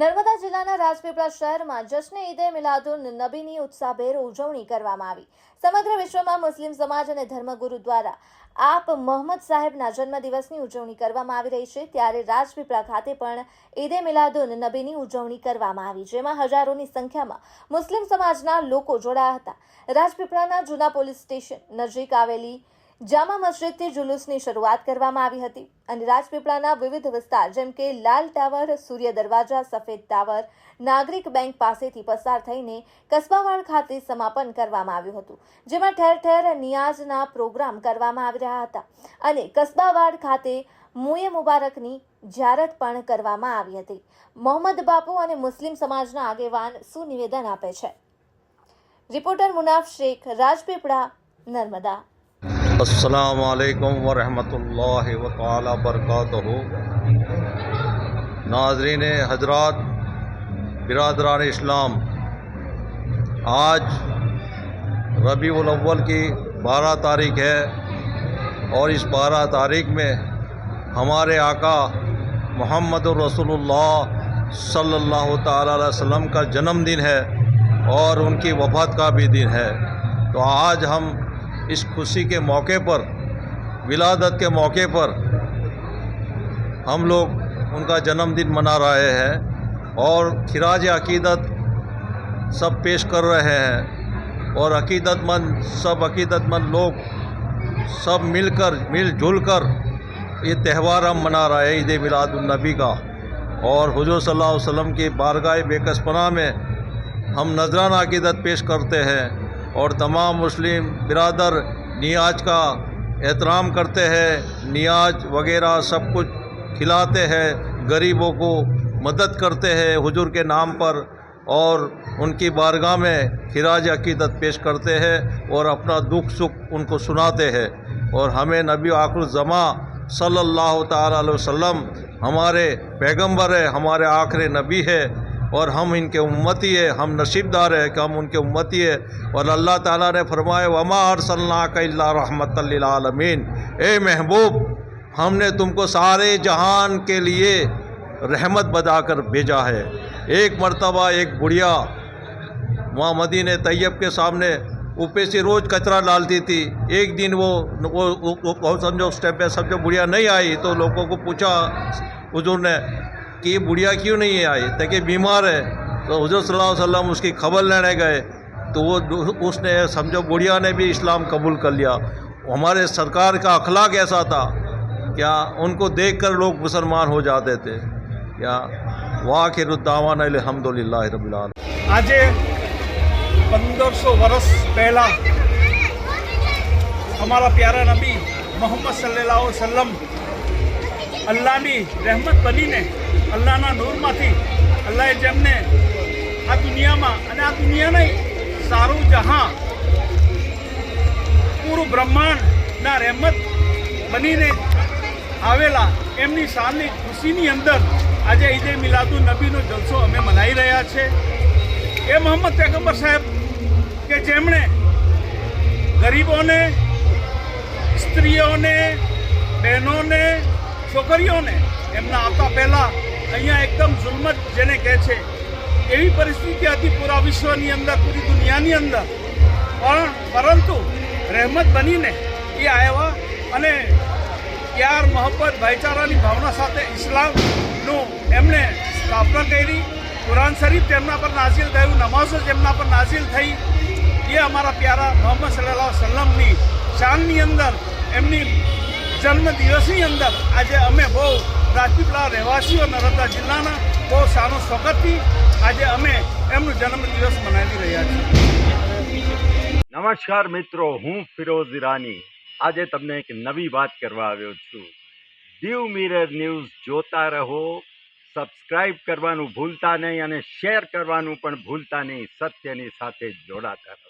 નર્મદા જિલ્લાના રાજપીપળા શહેરમાં જશ્ન ઈદે મિલાદુન નબીની ઉત્સાહભેર ઉજવણી કરવામાં આવી. સમગ્ર વિશ્વમાં મુસ્લિમ સમાજ અને ધર્મગુરુ દ્વારા આપ મોહમ્મદ સાહેબના જન્મદિવસની ઉજવણી કરવામાં આવી રહી છે. ત્યારે રાજપીપળા ખાતે પણ ઈદે મિલાદુન નબીની ઉજવણી કરવામાં આવી, જેમાં હજારોની સંખ્યામાં મુસ્લિમ સમાજના લોકો જોડાયા હતા. રાજપીપળાના જૂના પોલીસ સ્ટેશન નજીક આવેલી જામા મસ્જિદથી જુલુસની શરૂઆત કરવામાં આવી હતી અને રાજપીપળાના વિવિધ વિસ્તાર, જેમ કે લાલ ટાવર, સૂર્ય દરવાજા, સફેદ ટાવર, નાગરિક બેંક પાસેથી પસાર થઈને કસ્બાવાડ ખાતે સમાપન કરવામાં આવ્યું હતું, જેમાં ઠેર ઠેર નિયાઝના પ્રોગ્રામ કરવામાં આવી રહ્યા હતા અને કસ્બાવાડ ખાતે મુએ મુબારકની જ્યારત પણ કરવામાં આવી હતી. મોહમ્મદ બાપુ અને મુસ્લિમ સમાજના આગેવાન શું નિવેદન આપે છે. રિપોર્ટર મુનાફ શેખ, રાજપીપળા, નર્મદા. السلام علیکم ورحمۃ اللہ وطالعہ برکاتہ۔ ناظرین حضرات، برادران اسلام، آج ربیع الاول کی بارہ تاریخ ہے اور اس بارہ تاریخ میں ہمارے آقا محمد الرسول اللہ صلی اللہ تعالیٰ علیہ وسلم کا جنم دن ہے اور ان کی وفات کا بھی دن ہے۔ تو آج ہم اس خوشی کے موقع پر، ولادت کے موقع پر ہم لوگ ان کا جنم دن منا رہے ہیں اور خراج عقیدت سب پیش کر رہے ہیں اور عقیدت مند، سب عقیدت مند لوگ سب مل کر، مل جل کر یہ تہوار ہم منا رہے ہیں، عید ملاد النبی کا۔ اور حضور صلی اللہ علیہ وسلم کی بارگاہ بے کس پناہ میں ہم نذرانہ عقیدت پیش کرتے ہیں۔ اور تمام مسلم برادر نیاج کا احترام کرتے ہیں۔ نیاج وغیرہ سب کچھ کھلاتے ہیں، غریبوں کو مدد کرتے ہیں حضور کے نام پر اور ان کی بارگاہ میں خراج عقیدت پیش کرتے ہیں اور اپنا دکھ سکھ ان کو سناتے ہیں۔ اور ہمیں نبی آخر الزماں صلی اللہ تعالیٰ علیہ وسلم ہمارے پیغمبر ہے ہمارے آخر نبی ہے اور ہم ان کے امتی ہے ہم نصیب دار ہے کہ ہم ان کے امتی ہے اور اللہ تعالیٰ نے فرمایا، وما صلاح کا اللہ رحمت للعالمین اے محبوب، ہم نے تم کو سارے جہان کے لیے رحمت بدا کر بھیجا ہے۔ ایک مرتبہ ایک بڑھیا وہاں مدینہ طیب کے سامنے اوپر سے روز کچرا ڈالتی تھی۔ ایک دن وہ وہ سمجھو اسٹیپ پہ سمجھو بڑھیا نہیں آئی تو لوگوں کو پوچھا، حضور نے کہ یہ بڑھیا کیوں نہیں آئی تاکہ بیمار ہے۔ تو حضرت صلی اللہ علیہ وسلم اس کی خبر لینے گئے۔ تو وہ اس نے سمجھو بڑھیا نے بھی اسلام قبول کر لیا۔ ہمارے سرکار کا اخلاق ایسا تھا۔ کیا ان کو دیکھ کر لوگ مسلمان ہو جاتے تھے؟ کیا واخر الدعوان الحمد للہ رب العالمین۔ آج پندر سو برس پہلا ہمارا پیارا نبی محمد صلی اللہ علیہ وسلم અલ્લાહની રહેમત બનીને અલ્લાહના નૂરમાંથી અલ્લાહે જેમને આ દુનિયામાં અને આ દુનિયા નહીં, સારું જહાં, પૂરું બ્રહ્માંડના રહેમત બનીને આવેલા એમની શાનની ખુશીની અંદર આજે ઈદે મિલાદુ નબીનો જલસો અમે મનાવી રહ્યા છે. એ મોહમ્મદ પેગમ્બર સાહેબ કે જેમણે ગરીબોને, સ્ત્રીઓને, બહેનોને છોકરીઓને એમના આવતા પહેલાં અહીંયા એકદમ જુલ્મત જેને કહે છે, એવી પરિસ્થિતિ હતી પૂરા વિશ્વની અંદર, પૂરી દુનિયાની અંદર. પણ પરંતુ રહેમત બનીને એ આવ્યા અને પ્યાર મોહબ્બત, ભાઈચારાની ભાવના સાથે ઇસ્લામનું એમણે સ્થાપના કરી. કુરાન શરીફ તેમના પર નાઝિલ થયું, નમાઝો જેમના પર નાઝિલ થઈ. એ અમારા પ્યારા મોહમ્મદ સલ્લાહ સલ્લમની શાનની અંદર એમની જન્મ દિવસની અંદર આજે અમે બહુ રાજપીપળા રહેવાસીઓ નર્મદા જિલ્લાના બહુ સારો સ્વાગતથી આજે અમે એમનું જન્મદિવસ મનાવી રહ્યા છીએ. નમસ્કાર મિત્રો, હું ફિરોઝ ઈરાની. આજે તમને એક નવી વાત કરવા આવ્યો છું. દીવ મિરર ન્યૂઝ જોતા રહો, સબસ્ક્રાઇબ કરવાનું ભૂલતા નહીં અને શેર કરવાનું પણ ભૂલતા નહીં, સત્યની સાથે જોડાતા રહો.